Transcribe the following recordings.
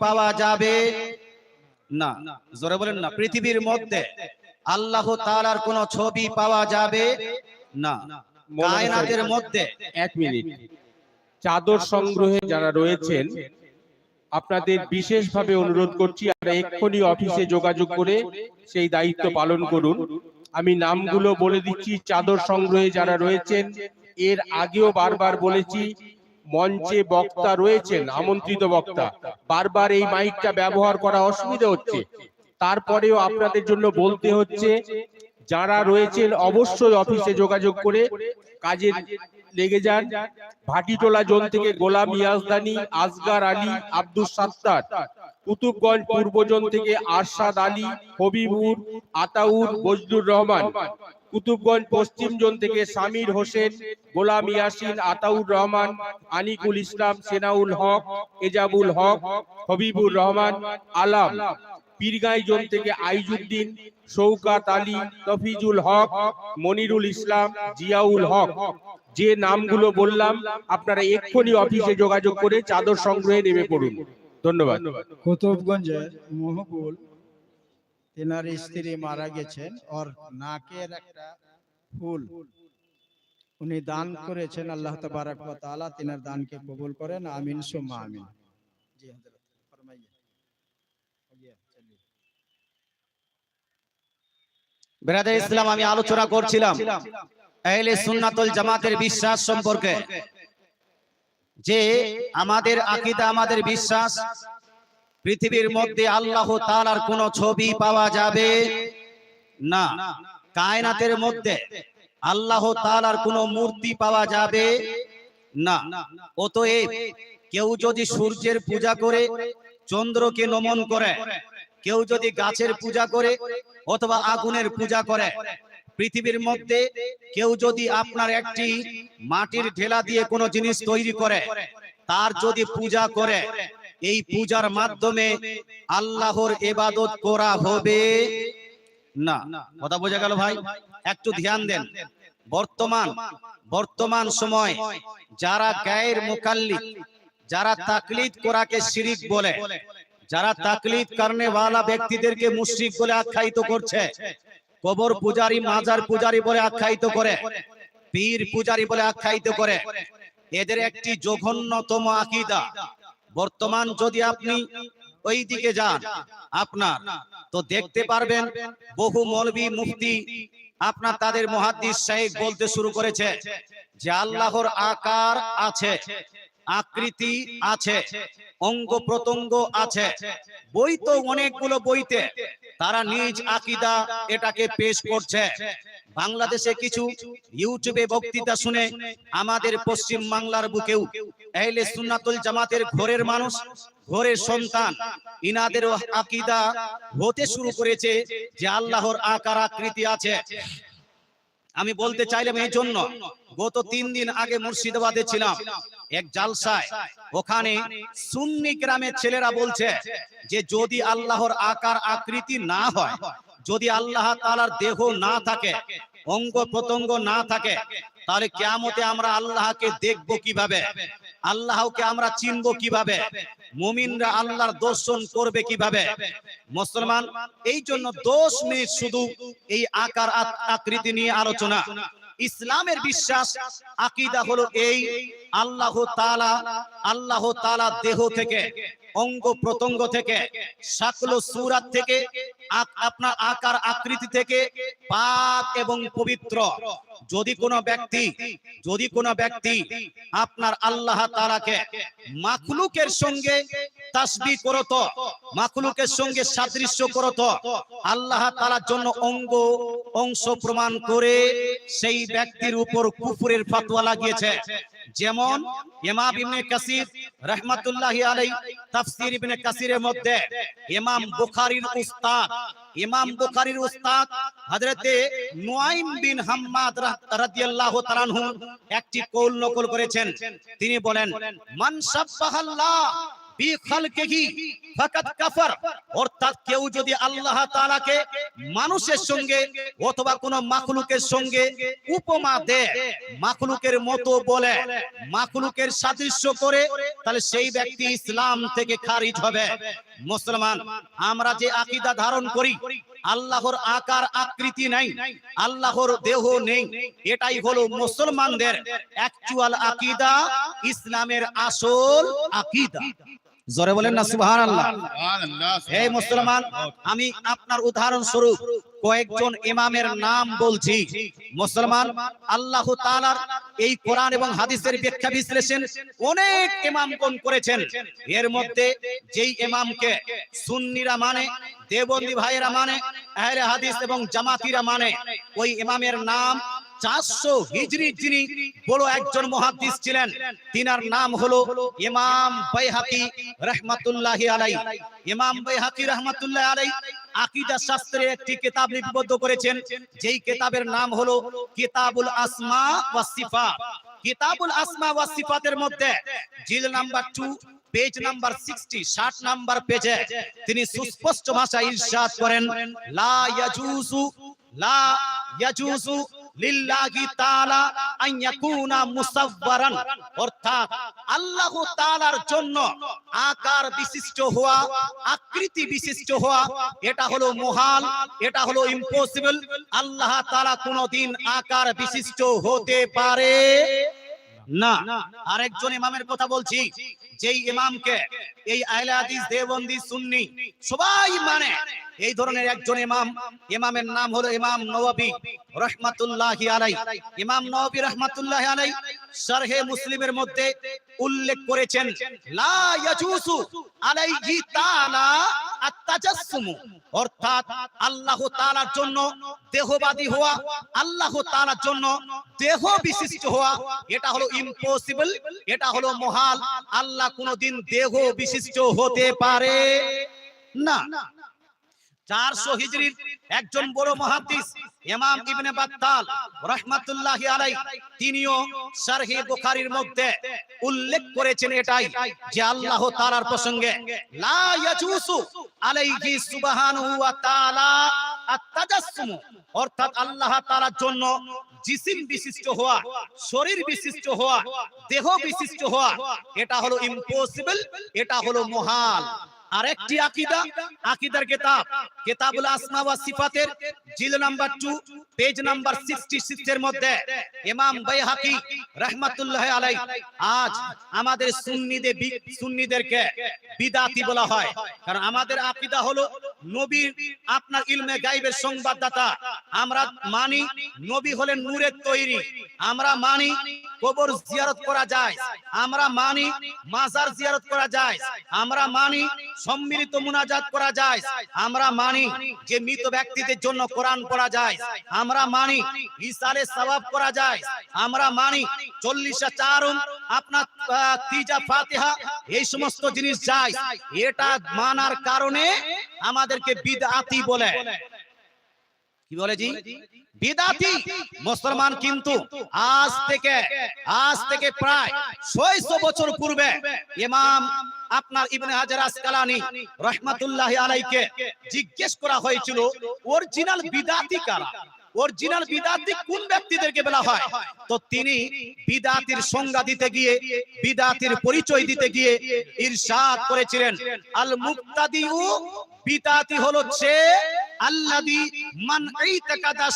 পাওয়া যাবে? না। জোরে বলেন না। পৃথিবীর মধ্যে আল্লাহ তাআলার কোন ছবি পাওয়া যাবে? না। কায়নাতের মধ্যে এক মিনিট। চাদর সংগ্রহে যারা রয়েছেন আপনাদের বিশেষভাবে অনুরোধ করছি আপনারা এক্ষুনি অফিসে যোগাযোগ করে সেই দায়িত্ব পালন করুন। আমি নামগুলো বলে দিচ্ছি চাদর সংগ্রহে যারা রয়েছেন এর আগেও বারবার বলেছি মঞ্চে বক্তা রয়েছেন আমন্ত্রিত বক্তা। বারবার এই মাইকটা ব্যবহার করা অসুবিধা হচ্ছে। তারপরেও আপনাদের জন্য বলতে হচ্ছে যারা রয়েছেন অবশ্যই অফিসে যোগাযোগ করে কাজে লেগে যান। ভাটিটোলা জোন থেকে গোলাম ইয়াজদানি আসগার আলী আব্দুল সাত্তার কুতুবগঞ্জ পূর্ব জোন থেকে আরশাদ আলী হবিবুর আতাউর বজলুর রহমান। কুতুবগঞ্জ পশ্চিম জোন থেকে সামির হোসেন গোলাম ইয়াসিন আতাউর রহমান আনিকুল ইসলাম সেনাউল হক এজাবুল হক হবিবুর রহমান আলাম। পীরগাঁই জোন থেকে আইজুদ্দিন শৌকাত আলী তফিজুল হক মনিরুল ইসলাম জিয়াউল হক। যে নামগুলো বললাম আপনারা এক্ষুনি অফিসে যোগাযোগ করে চাদর সংগ্রহে নেমে পড়ুন। ধন্যবাদ। কুতুবগঞ্জে মহবুল তেনার স্ত্রী মারা গেছেন ওর নাকের একটা ফুল। উনি দান করেছেন আল্লাহ তবারক ওয়া তাআলা তিনার দানকে কবুল করেন আমিন সুম্মা আমিন। জি হযরত ইসলাম আমি আলোচনা করছিলাম। আহলে সুন্নাতুল জামাতের বিশ্বাস সম্পর্কে। যে আমাদের আকীদা আমাদের বিশ্বাস পৃথিবীর মধ্যে আল্লাহ তাআলার কোন ছবি পাওয়া যাবে? না। কায়নাতের মধ্যে আল্লাহ তাআলার কোন মূর্তি পাওয়া যাবে? না। অতএব কেউ যদি সূর্যের পূজা করে চন্দ্রকে নমন করে কেউ যদি গাছের পূজা করে অথবা আগুনের পূজা করে পৃথিবীর মধ্যে কেউ যদি আপনার একটি মাটির ঢেলা দিয়ে কোনো জিনিস তৈরি করে তার যদি পূজা করে এই পূজার মাধ্যমে আল্লাহর এবাদত করা হবে। না কথা বোঝা গেল ভাই? একটু ধ্যান দেন। বর্তমান বর্তমান সময় যারা গায়ের মুকাল্লিদ যারা তাকলিদ করাকে শিরিক বলে যারা তাকলিদ কারণে ব্যক্তিদেরকে মুশরিক বলে আখ্যায়িত করছে কবর পূজারি মাজার পূজারি বলে আখ্যায়িত করে পীর পূজারি বলে আখ্যায়িত করে। এদের একটি জঘন্যতম আকীদা। বর্তমান যদি আপনি ওই দিকে যান, আপনার, তো দেখতে পারবেন বহু মলবি মুফতি আপনার তাদের মুহাদ্দিস সাহেব বলতে শুরু করেছে যে আল্লাহর আকার আছে, আকৃতি আছে, অঙ্গ প্রত্যঙ্গ আছে। বই তো অনেকগুলো বইতে তারা নিজ আকিদা এটাকে পেশ করছে। বাংলাদেশে কিছু ইউটিউবে বক্তৃতা শুনে আমাদের পশ্চিম বাংলার বুকেও এহলে সুন্নাতুল জামাতের ঘরের মানুষ, ঘরের সন্তান ইনাদের আকিদা হতে শুরু করেছে যে আল্লাহর আকার আকৃতি আছে। আমি বলতে চাইলাম এই জন্য, গত তিন দিন আগে মুর্শিদাবাদে ছিলাম, এক জালসায়। ওখানে সুন্নি গ্রামের ছেলেরা বলছে যে যদি আল্লাহর আকার আকৃতি না হয় যদি আল্লাহ তালার দেহ না থাকে, অঙ্গ প্রত্যঙ্গ না থাকে, তাহলে কিয়ামতে আমরা আল্লাহকে দেখব কীভাবে? আল্লাহকে আমরা চিনব কীভাবে? মুমিনরা আল্লাহর দর্শন করবে কীভাবে? মুসলমান, এই জন্য দোষ নেই শুধু এই আকার আক- আকৃতি নিয়ে আলোচনা। ইসলামের বিশ্বাস, আকিদা হলো এই, আল্লাহ তাআলা আল্লাহ তাআলা দেহ থেকে অঙ্গ প্রত্যঙ্গ থেকে, শাকল সুরাত থেকে আপনার আকার আকৃতি থেকে পাক এবং পবিত্র। যদি কোনো ব্যক্তি, যদি কোনো ব্যক্তি আপনার আল্লাহ তাআলাকে মাখলুকের সঙ্গে তাসবিহ করত, মাখলুকের সঙ্গে সাদৃশ্য করত, আল্লাহ তাআলার জন্য অঙ্গ, অংশ প্রমাণ করে সেই ব্যক্তির উপর কুফরের ফতোয়া লাগিয়েছে। যেমন ইমাম ইবনে কাসির রাহমাতুল্লাহি আলাই তাফসীর ইবনে কাসিরের মধ্যে ইমাম বুখারীর উস্তাদ, ইমাম বুখারীর উস্তাদ হযরতে নুয়াইম বিন হাম্মাদ রাদিয়াল্লাহু তাআলা একটি কৌল নকল করেছেন। তিনি বলেন, মান সাব্বাহাল্লাহ অর্থাৎ কেউ যদি আল্লাহ মানুষের সঙ্গে অথবা কোন মাখলুকের সঙ্গে উপমা মাখলুকের মতো বলে, মাখলুকের সাদৃশ্য করে, তাহলে সেই ব্যক্তি ইসলাম থেকে খারিজ হবে। মুসলমান, আমরা যে আকীদা ধারণ করি, আল্লাহর আকার আকৃতি নাই, আল্লাহর দেহ নেই, এটাই হলো মুসলমানদের অ্যাকচুয়াল আকীদা, ইসলামের আসল আকীদা। জোরে বলেন না সুবহানাল্লাহ। হে মুসলমান আমি আপনার উদাহরণ স্বরূপ কয়েকজন ইমামের নাম বলছি। মুসলমান আল্লাহ তাআলার এই কোরআন এবং হাদিসের ব্যাখ্যা বিশ্লেষণ অনেক ইমাম কোন করেছেন। এর মধ্যে যেই ইমামকে সুন্নিরা মানে দেবন্দী ভাইয়েরা মানে আহলে হাদিস এবং জামাতিরা মানে ওই ইমামের নাম চারশো হিজরি যিনি বড় একজন মহাদিস ছিলেন, তিনার নাম হলো ইমাম বাইহাকি রহমাতুল্লাহ আলাই ইমাম বাইহাকি রহমাতুল্লাহ আলাই আকীদা শাস্ত্রে একটি লিপিবদ্ধ করেছেন, যেই নাম হলো আসমা আসমা মধ্যে জিল নাম্বার 2 পেজ নাম্বার 60 60 নাম্বার পেজে তিনি সুস্পষ্ট ভাষায় ইরশাদ করেন, লা ইয়াজুজু লা লিল্লাহি তাআলা আন ইয়াকুনা অর্থাৎ আল্লাহ তাআলার জন্য আকার বিশিষ্ট হওয়া, আকৃতি বিশিষ্ট হওয়া, এটা হলো মহাল, এটা হলো ইম্পসিবল আল্লাহ তাআলা কোনদিন আকার বিশিষ্ট হতে পারে না। আরেকজন ইমামের কথা বলছি, যেই ইমামকে এই আহলে হাদিস, দেওবন্দি, সুন্নি সবাই মানে এই ধরনের একজন ইমাম, ইমামের নাম হলো ইমাম নওয়াবী রাহমাতুল্লাহি আলাই ইমাম নওয়াবী রাহমাতুল্লাহি আলাই শারহে মুসলিমের মধ্যে উল্লেখ করেছেন আল্লাহ তাআলার জন্য দেহবাদী হওয়া, আল্লাহ জন্য দেহ হওয়া, এটা হলো ইম্পসিবল এটা হলো মহাল। আল্লাহ কোনদিন দেহ বিশিষ্ট হতে পারে না। চারশো হিজরির একজন বড় মহাদিস, ইমাম ইবনে বাত্তাল, রাহমাতুল্লাহি আলাই তিনিও শারহে বুখারীর মধ্যে উল্লেখ করেছেন এটাই যে আল্লাহ তাআলার প্রসঙ্গে, লা ইয়াজুসু আলাইহি সুবহানাহু ওয়া তাআলা আত-তাজাসসুম, অর্থাৎ আল্লাহ তাআলার জন্য জিসিম বিশিষ্ট হওয়া, শরীর বিশিষ্ট হওয়া, দেহ বিশিষ্ট হওয়া, এটা হলো ইম্পসিবল এটা হলো মহাল। আরেকটি আকীদা আকীদার কিতাব। কিতাবুল আসমা ওয়া সিফাতের জিল নাম্বার 2 পেজ নাম্বার 66 এর মধ্যে ইমাম বাইহাকি রাহমাতুল্লাহ আলাই আজ আমাদের সুন্নিদের সুন্নিদেরকে বিদাতি বলা হয়। কারণ আমাদের আকীদা হলো নবীর আপনার ইলমে গায়বের সংবাদদাতা। আমরা মানি নবী হলেন নূরের তৈরি। আমরা মানি কবর জিয়ারত করা যায়। আমরা মানি মাজার জিয়ারত করা যায়। আমরা মানি সম্মিলিত মুনাজাত করা যায়। আমরা মানি যে মৃত ব্যক্তিদের জন্য কোরআন পড়া যায়। আমরা মানি ইসালে সওয়াব করা যায়। আমরা মানি চল্লিশা চারুম আপনার তিজা ফাতিহা এই সমস্ত জিনিস যায়। এটা মানার কারণে আমাদেরকে বিদআতি বলে। কি বলে জি? বিদাতি মুসলমান কিন্তু আজ থেকে আজ থেকে প্রায় 600 বছর পূর্বে ইমাম আপনার ইবনে হাজার আসকালানি রহমাতুল্লাহ আলাইকে জিজ্ঞেস করা হয়েছিল অরিজিনাল বিদাতি কারা? অরিজিনাল বিদাতি কোন ব্যক্তিদেরকে বলা হয়? তো তিনি বিদাতির সংজ্ঞা দিতে গিয়ে, বিদাতির পরিচয় দিতে গিয়ে ইরশাদ করেছিলেন। আল মুক্তাদিউ বিদাতি হলো সে আল্লাযী মান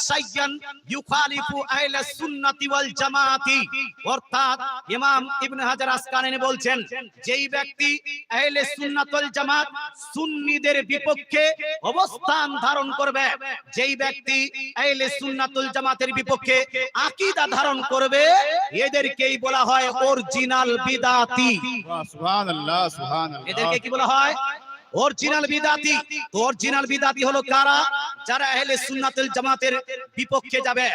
শাইয়ান ইউখালিফু ওয়াল জামাআতি অর্থাৎ ইমাম ইবনে হাজার আসকালানি বলছেন, যেই ব্যক্তি আহলে সুন্নাত ওয়াল জামাত সুন্নিদের বিপক্ষে অবস্থান ধারণ করবে, যেই ব্যক্তি আহলে সুন্নাতুল জামাতের বিপক্ষে আকীদা ধারণ করবে। এদেরকেই বলা হয় অরিজিনাল বিদাতি। সুবহানাল্লাহ সুবহানাল্লাহ। এদেরকে কি বলা হয়? অরিজিনাল বিদাতি। তো অরিজিনাল বিদাতি হলো কারা? যারা আহলে সুন্নাতুল জামাতের বিপক্ষে যাবে।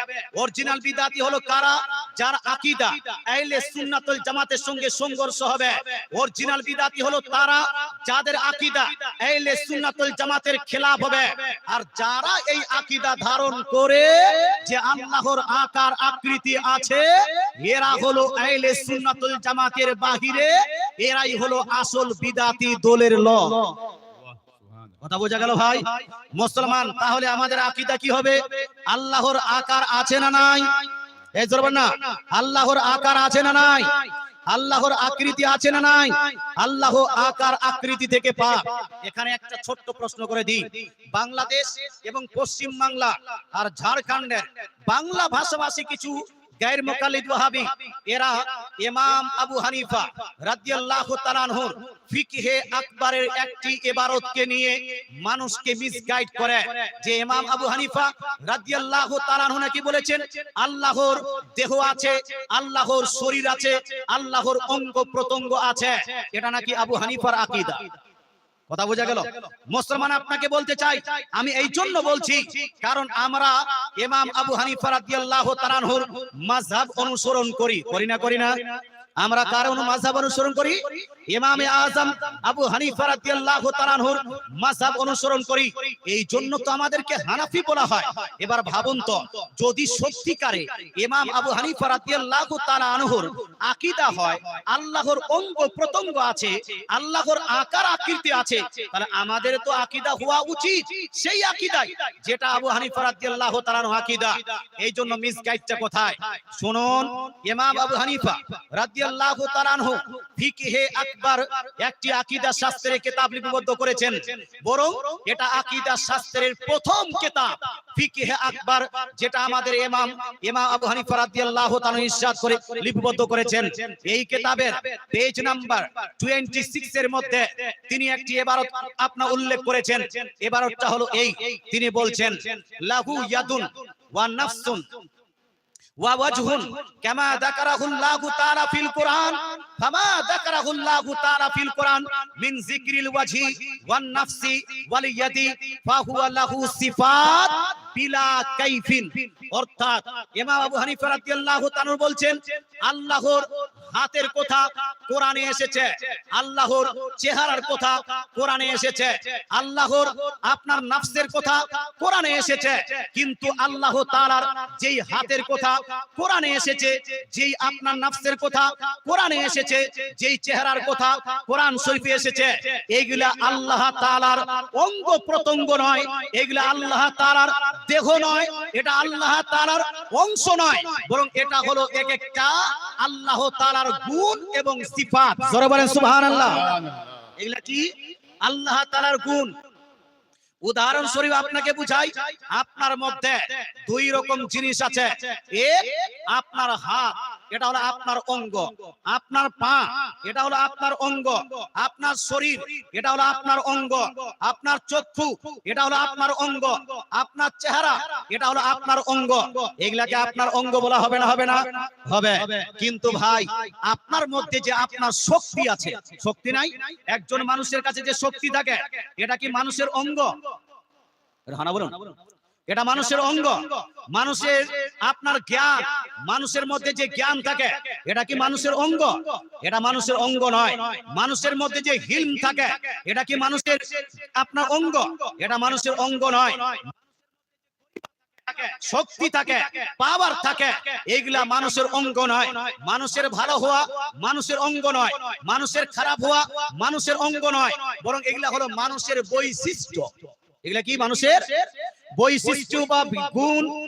অরিজিনাল বিদাতি হলো কারা? যার আকিদা আহলে সুন্নাতুল জামাতের সঙ্গে সংঘর্ষ হবে। অরিজিনাল বিদাতি হলো তারা, যাদের আকীদা আহলে সুন্নাতুল জামাতের খেলাফ হবে। আর যারা এই আকীদা ধারণ করে যে আল্লাহর আকার আকৃতি আছে, এরা হলো আহলে সুন্নাতুল জামাতের বাহিরে, এরাই হলো আসল বিদাতি দলের ল কথা বোঝা গেল ভাই? মুসলমান, তাহলে আমাদের আকিদা কি হবে? আল্লাহর আকার আছে না নাই? এই জোর না, আল্লাহর আকার আছে না নাই? আল্লাহর আকৃতি আছে না নাই? আল্লাহ আকার আকৃতি থেকে পাক। এখানে একটা ছোট্ট প্রশ্ন করে দিই। বাংলাদেশ এবং পশ্চিম বাংলা আর ঝাড়খণ্ডের বাংলা ভাষাভাষী কিছু গায়ের মোকালিদ ওয়াহাবি, এরা ইমাম আবু হানিফা রাদিয়াল্লাহু তাআলা আনহুর ফিকহে আকবরের একটি ইবারতকে নিয়ে মানুষকে মিসগাইড করে। যে ইমাম আবু হানিফা রাদিয়াল্লাহু তাআলা আনহু নাকি বলেছেন, আল্লাহর দেহ আছে, আল্লাহর শরীর আছে, আল্লাহর অঙ্গ প্রত্যঙ্গ আছে। এটা নাকি আবু হানিফার আকীদা? কথা বোঝা গেল? মুসলমান আপনাকে বলতে চাই আমি এই জন্য বলছি কারণ আমরা এমাম আবু হানিফা রাদিয়াল্লাহু তাআলা আনহুর মাযহাব অনুসরণ করি করি না করি না? আমরা কার অনু মাযহাব অনুসরণ করি? ইমামে আজম আবু হানিফা রাদিয়াল্লাহু তাআলা মাযহাব অনুসরণ করি। এই জন্য তো আমাদেরকে হানাফি বলা হয়। এবার ভাবুন তো যদি সত্যিকারে ইমাম আবু হানিফা রাদিয়াল্লাহু তাআলা আনহুর আকীদা হয় আল্লাহর অঙ্গ প্রত্যঙ্গ আছে আল্লাহর আকার আকৃতি আছে। তাহলে আমাদের তো আকীদা হওয়া উচিত। সেই আকীদাই যেটা আবু হানিফা রাদিয়াল্লাহু তাআলা আনহু আকীদা। এই জন্য মিসগাইডটা কোথায় শুনুন ইমাম আবু হানিফা রাদিয়াল্লাহু তাআলা আনহু, ফিকহে আকবার একটি আকীদা শাস্ত্রের কিতাব লিপিবদ্ধ করেছেন। বরং এটা আকীদা শাস্ত্রের প্রথম কিতাব, ফিকহে আকবার, যেটা আমাদের ইমাম ইমাম আবু হানিফা রাদিয়াল্লাহু তাআলা ইরশাদ করে লিপিবদ্ধ করেছেন। এই কিতাবের পেজ নাম্বার 26 এর মধ্যে তিনি একটি ইবারত আপনা উল্লেখ করেছেন। ইবারতটা হলো এই, তিনি বলছেন, লাহু ইয়াদুন ওয়া নাফসুন ওয়াজহুন, কামা যাকারাহুল্লাহু তাআলা ফিল ফামা যাকারাহুল্লাহু তাআলা ফিল কুরআন? মিন যিকরিল ওয়াজহি ওয়ান নাফসি ওয়াল ইয়াদি ফাহুয়া লাহু সিফাত বিলা কাইফিন। অর্থাৎ ইমাম আবু হানিফা রাদিয়াল্লাহু তাআলা বলছেন, আল্লাহর হাতের কথা কোরআনে এসেছে। আল্লাহর চেহারার কথা কোরআনে এসেছে। আল্লাহর আপনার নাফসের কথা কোরআনে এসেছে। কিন্তু আল্লাহ তাআলার যেই হাতের কথা কোরআনে এসেছে, যেই আপনার নাফসের কথা কোরআনে এসেছে, যেই চেহারার কথা কোরআন শরীফে এসেছে এইগুলা আল্লাহ তাআলার অঙ্গ প্রত্যঙ্গ নয়। এগুলা আল্লাহ তাআলার দেহ নয়, এটা আল্লাহ তালার অংশ নয়, বরং এটা হলো এক একটা আল্লাহ তালার গুণ এবং সিফাত। জোরে বলেন, সুবহানাল্লাহ। এগুলা কি? আল্লাহ তালার গুণ। উদাহরণস্বরূপ আপনাকে বুঝাই, আপনার মধ্যে দুই রকম জিনিস আছে। এক, আপনার হাত। এটা হলো আপনার অঙ্গ। আপনার পা, এটা হলো আপনার অঙ্গ। আপনার শরীর, এটা হলো আপনার অঙ্গ। আপনার চক্ষু, এটা হলো আপনার অঙ্গ। আপনার চেহারা, এটা হলো আপনার অঙ্গ। এগুলাকে আপনার অঙ্গ বলা হবে না হবে না? হবে। কিন্তু ভাই, আপনার মধ্যে যে আপনার শক্তি আছে, শক্তি নাই? একজন মানুষের কাছে যে শক্তি থাকে, এটা কি মানুষের অঙ্গ? হানা বলুন। এটা মানুষের অঙ্গ মানুষের আপনার জ্ঞান মানুষের মধ্যে যে জ্ঞান থাকে এটা কি মানুষের অঙ্গ এটা মানুষের অঙ্গ নয় মানুষের মধ্যে যে হিলম থাকে এটা কি মানুষের আপনার অঙ্গ এটা মানুষের অঙ্গ নয় শক্তি থাকে পাওয়ার থাকে এগুলা মানুষের অঙ্গ নয় মানুষের ভালো হওয়া মানুষের অঙ্গ নয় মানুষের খারাপ হওয়া মানুষের অঙ্গ নয় বরং এগুলা হলো মানুষের বৈশিষ্ট্য এগুলা কি মানুষের বৈশিষ্ট্য বা গুণ